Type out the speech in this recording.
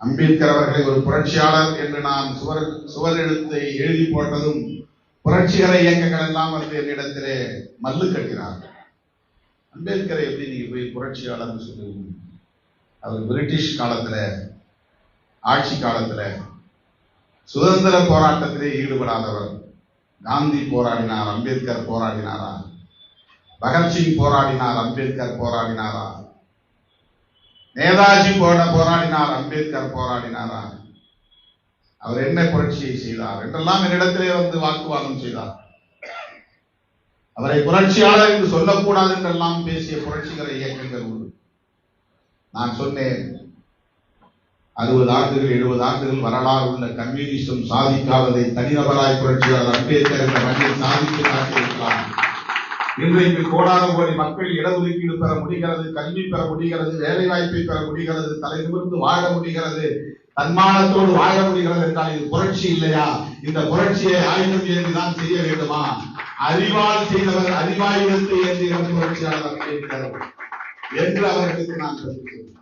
அம்பேத்கர் அவர்களை ஒரு புரட்சியாளர் என்று நான் சுவர் சுவர் எழுத்தை எழுதி போட்டதும் புரட்சிகர இயக்கங்கள் எல்லாம் வந்து என்னிடத்திலே மல்லு கட்டினார்கள். அம்பேத்கரை எப்படி நீங்க போய் புரட்சியாளர்னு சொல்லுவீங்க? அவர் பிரிட்டிஷ் காலத்துல ஆட்சி காலத்துல சுதந்திர போராட்டத்திலே ஈடுபடாதவர். காந்தி போராடினார் அம்பேத்கர் போராடினாரா? பகத்சிங் போராடினார் அம்பேத்கர் போராடினாரா? நேதாஜி போட போராடினார் அம்பேத்கர் போராடினாரா அவர் என்ன புரட்சியை செய்தார் என்றெல்லாம் என்னிடத்திலே வந்து வாக்குவாதம் செய்தார். அவரை புரட்சியாளர் என்று சொல்லக்கூடாது என்றெல்லாம் பேசிய புரட்சிகர இயக்கங்கள் உண்டு. நான் சொன்னேன் அறுபது ஆண்டுகள் எழுபது ஆண்டுகள் வரலாறு உள்ள கம்யூனிசம் சாதிக்காததை தனிநபராய் புரட்சியாளர் அம்பேத்கர் என்ற மண்ணில் சாதித்து காட்டியிருக்கிறார் இன்றைக்கு கோடான கோடி மக்கள் இடஒதுக்கீடு பெற முடிகிறது கல்வி பெற முடிகிறது வேலை வாய்ப்பை பெற முடிகிறது தலை நிமிர்ந்து வாழ முடிகிறது தன்மானத்தோடு வாழ முடிகிறது என்றால் இது புரட்சி இல்லையா? இந்த புரட்சியை ஆயுதம் ஏந்தி தான் செய்ய வேண்டுமா? அறிவால் செய்தவர் அறிவாயுதத்தை ஏந்திய புரட்சியாளர் என்று அவர்களுக்கு நான் கற்பித்தேன்